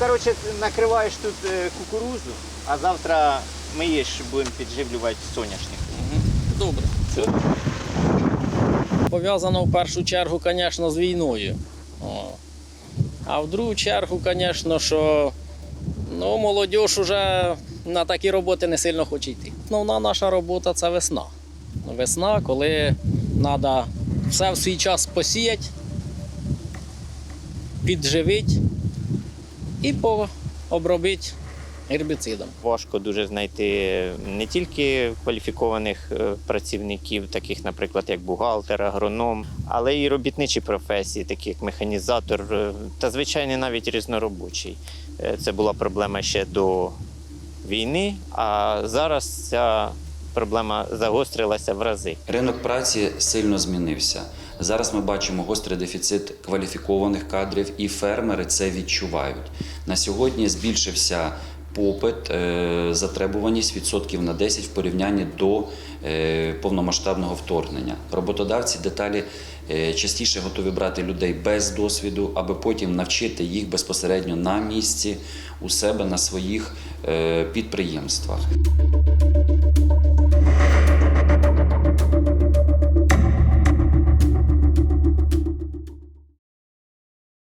коротше, накриваєш тут е, кукурузу, а завтра миєш, будемо підживлювати соняшник. Добре. Пов'язано в першу чергу, звісно, з війною. О. А в другу чергу, звісно, що ну, молодь вже на такі роботи не сильно хоче йти. Основна наша робота це весна. Весна, коли треба все в свій час посіяти, підживити і обробити гербіцидом. Важко дуже знайти не тільки кваліфікованих е, працівників, таких, наприклад, як бухгалтер, агроном, але й робітничі професії, такі як механізатор е, та звичайно навіть різноробочий. Е, Це була проблема ще до війни, а зараз ця проблема загострилася в рази. Ринок праці сильно змінився. Зараз ми бачимо гострий дефіцит кваліфікованих кадрів, і фермери це відчувають. На сьогодні збільшився попит, е, затребуваність відсотків на 10 в порівнянні до е, повномасштабного вторгнення. Роботодавці деталі е, частіше готові брати людей без досвіду, аби потім навчити їх безпосередньо на місці у себе на своїх підприємствах.